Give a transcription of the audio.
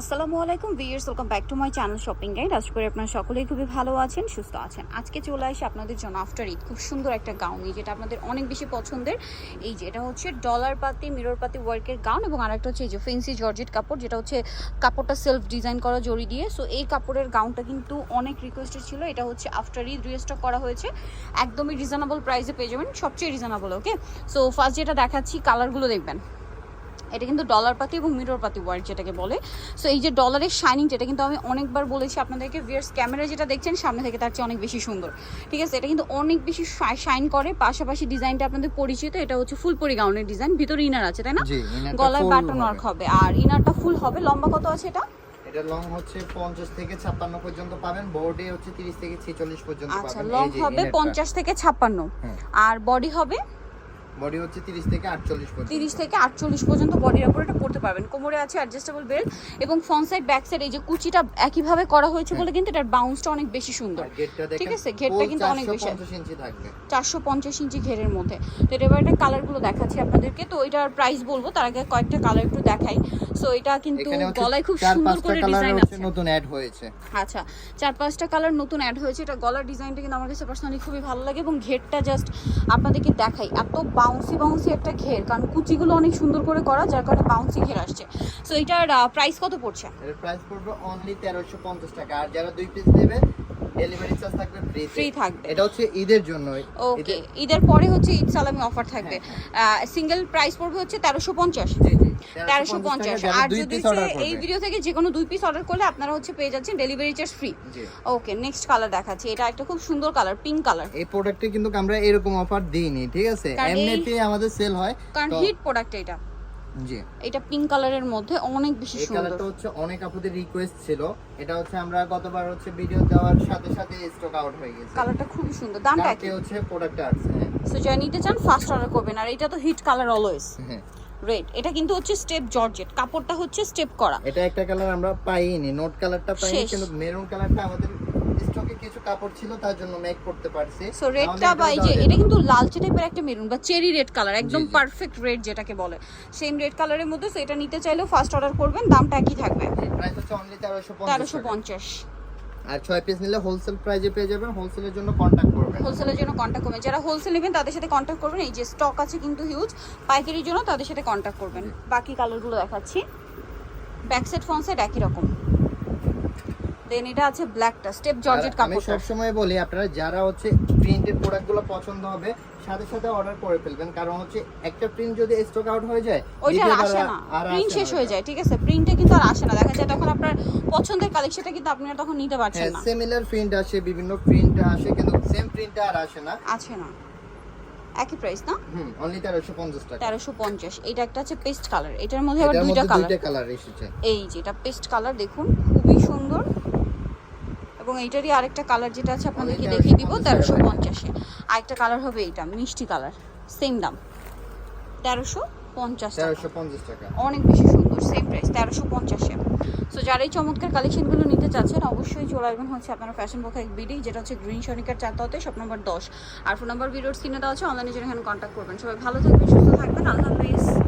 আসসালামু আলাইকুম viewers welcome back to my channel shopping guide আশা করি আপনারা সকলেই খুবই ভালো আছেন, সুস্থ আছেন। আজকে চলে আসি আপনাদের জন্য আফটার ঈদ। খুব সুন্দর একটা গাউন এই যেটা আপনাদের অনেক বেশি পছন্দের। এই যে, এটা হচ্ছে ডলার পাতি মিরর পাতি ওয়ার্কের গাউন এবং আরেকটা হচ্ছে এই যে ফেন্সি জর্জেট কাপড়, যেটা হচ্ছে কাপড়টা সেলফ ডিজাইন করা জড়ি দিয়ে। সো এই কাপড়ের গাউনটা কিন্তু অনেক রিকোয়েস্টেড ছিল। এটা হচ্ছে আফটার ঈদ রিস্টক করা হয়েছে। একদমই রিজনেবল প্রাইসে পেয়ে যাবেন, সবচেয়ে রিজনেবল ওকে সো ফার্স্ট যেটা দেখাচ্ছি কালারগুলো দেখবেন। এটা কিন্তু ডলার পাতি এবং মিরর পাতি ওয়ার্ক যেটাকে বলে। সো এই যে ডলারের শাইনিং যেটা কিন্তু আমি অনেকবার বলেছি আপনাদেরকে ভিয়ার্স ক্যামেরা যেটা দেখছেন সামনে থেকে তার চেয়ে অনেক বেশি সুন্দর। ঠিক আছে? এটা কিন্তু অনেক বেশি শাইন করে। পাশাপাশি ডিজাইনটা আপনাদের পরিচিত। এটা হচ্ছে ফুলপরি গাউনের ডিজাইন ভিতরে ইনার আছে তাই না? গলায় বাটন ওয়ার্ক হবে। আর ইনারটা ফুল হবে। লম্বা কত আছে এটা? এটা লং হচ্ছে 50 থেকে 56 পর্যন্ত পাবেন। বডি হচ্ছে 30 থেকে 46 পর্যন্ত আচ্ছা লং হবে পঞ্চাশ থেকে ছাপ্পান্ন। হ্যাঁ। আর বডি হবে? বডি হচ্ছে 30 থেকে 48 পর্যন্ত। তিরিশ থেকে আটচল্লিশ পর্যন্ত বডির উপর এটা পড়তে পারবেন। কোমরে আছে অ্যাডজাস্টেবল বেল্ট এবং ফ্রন্ট সাইড ব্যাক সাইড এই যে কুচিটা একইভাবে করা হয়েছে বলে কিন্তু এটার বাউন্সটা অনেক বেশি সুন্দর। ঠিক আছে, ঘেরটা কিন্তু অনেক বেশি। 50 ইঞ্চি থাকবে। ইঞ্চি ঘেরের মধ্যে। তো এটা এবার কালারগুলো দেখাচ্ছি আপনাদেরকে। তো এটার প্রাইস বলব তার আগে কয়েকটা কালার একটু দেখাই। সো এটা কিন্তু গলায় খুব সুন্দর করে ডিজাইন আছে। নতুন অ্যাড হয়েছে। আচ্ছা চার পাঁচটা কালার নতুন অ্যাড হয়েছে। এটা গলার ডিজাইনটা কিন্তু আমার কাছে পার্সোনালি খুবই ভালো লাগে এবং ঘেরটা জাস্ট আপনাদেরকে দেখাই। এত বাউন্সি বাউন্সি একটা ঘের কারণ কুচিগুলো অনেক সুন্দর করে করা যার কারণে বাউন্সি ঘের আসছে। সো এটার প্রাইস কত পড়ছে? এর প্রাইস পড়বে অনলি 1350 টাকা। আর যারা দুই পিস নেবে ডেলিভারি চার্জ থাকবে ফ্রি ফ্রি থাকবে। এটা হচ্ছে ঈদের জন্য ওকে ঈদের পরে হচ্ছে ঈদ সালামি অফার থাকবে। সিঙ্গেল প্রাইস পড়বে হচ্ছে তেরোশো পঞ্চাশ। জি জি। তেরোশো পঞ্চাশ। আর যদি এই ভিডিও থেকে যে কোনো দুই পিস অর্ডার করলে আপনারা হচ্ছে পেয়ে যাচ্ছেন delivery charge free okay next colour দেখাচ্ছি। এটা একটা খুব সুন্দর কালার পিঙ্ক কালার এই প্রোডাক্টে কিন্তু আমরা এরকম অফার দিইনি ঠিক আছে? এমনিতেই আমাদের সেল হয়। কারণ তো- হিট প্রোডাক্ট এটা। জি। এটা পিঙ্ক কালারের মধ্যে অনেক বেশি এই কালারটা হচ্ছে অনেক আপুদের রিকোয়েস্ট ছিল। এটা হচ্ছে আমরা গতবার হচ্ছে ভিডিও দেওয়ার সাথে সাথে স্টক আউট হয়ে গেছে। কালারটা সুন্দর। দামটা কালকে কি হচ্ছে প্রোডাক্টটা আসছে হ্যাঁ। সো যারা নিতে চান অর্ডার করবেন। আর এটা তো হিট কালার অলওয়েজ হ্যাঁ। রেড এটা কিন্তু হচ্ছে স্টেপ জর্জেট কাপড়টা হচ্ছে স্টেপ করা এটা একটা কালার আমরা পাইনি নোট কালারটা পাইনি। কিন্তু মেরুন কালারটা আমাদের স্টকে কিছু কাপড় ছিল তার জন্য মেক করতে পারছি সো রেডটা বা এই যে এটা কিন্তু লালচে টাইপের একটা মেরুন বা চেরি রেড কালার একদম। পারফেক্ট রেড যেটাকে বলে সেম রেড কালারের মধ্যে সো এটা নিতে চাইলেও ফার্স্ট অর্ডার করবেন দামটা একই থাকবে প্রাইস হচ্ছে অনলি 1350 তেরোশো টাকা। পঞ্চাশ আর 6 পিস নিলে হোলসেল প্রাইজে পেয়ে যাবেন হোলসেলের জন্য কন্টাক্ট করবেন। হোলসেলের জন্য কন্ট্যাক্ট করবেন। যারা হোলসেল নেবেন তাদের সাথে কন্ট্যাক্ট করবেন। এই যে স্টক আছে কিন্তু হিউজ পাইকারির জন্য তাদের সাথে কন্ট্যাক্ট করবেন। বাকি কালারগুলো দেখাচ্ছি। ব্যাক সাইড ফ্রন্ট সাইড একই রকম। দেন এটা আছে ব্ল্যাকটা স্টেপ জর্জেট আর আমি সব সময় বলি আপনারা যারা হচ্ছে প্রিন্টেড প্রোডাক্টগুলো পছন্দ হবে সাথে সাথে অর্ডার করে ফেলবেন। কারণ হচ্ছে একটা প্রিন্ট যদি স্টক আউট হয়ে যায় ওইটা আসে না। প্রিন্ট শেষ হয়ে যায় ঠিক আছে? প্রিন্টে কিন্তু আর আসে না দেখা যায় তখন আপনার পছন্দের কালেকশনটা কিন্তু আপনি আর তখন নিতে পারছেন হ্যাঁ না। সিমিলার প্রিন্ট আসে বিভিন্ন প্রিন্ট আসে কিন্তু সেম প্রিন্টটা আর আসে না। আছে না। একই প্রাইস না? হুম অনলি 1350 টাকা। তেরোশো পঞ্চাশ। এটা একটা আছে পেস্ট কালার এটার মধ্যে আবার দুইটা কালার দুইটা কালার এসেছে। এই যে এটা পেস্ট কালার দেখুন খুবই সুন্দর। এবং এইটারই আরেকটা কালার যেটা আছে আপনাদেরকে দেখিয়ে দিব পঞ্চাশ তেরোশো টাকা। আরেকটা কালার হবে এটা মিষ্টি কালার সেম দাম। তেরোশো পঞ্চাশ টাকা। অনেক বেশি সুন্দর সেম প্রাইস তেরোশো পঞ্চাশে সো যারা এই চমৎকার কালেকশনগুলো নিতে চাচ্ছেন অবশ্যই চলে আসবেন হচ্ছে আপনার ফ্যাশন বক্স এক বিডি যেটা হচ্ছে গ্রিন সনিকার চারটাতে শপ নম্বর দশ। আর ফোন নম্বর ভিডিওর স্ক্রিনে দেওয়া আছে অনলাইনে যেন এখানে কন্ট্যাক্ট করবেন। সবাই ভালো থাকবেন সুস্থ থাকবেন আল্লাহ হাফিজ।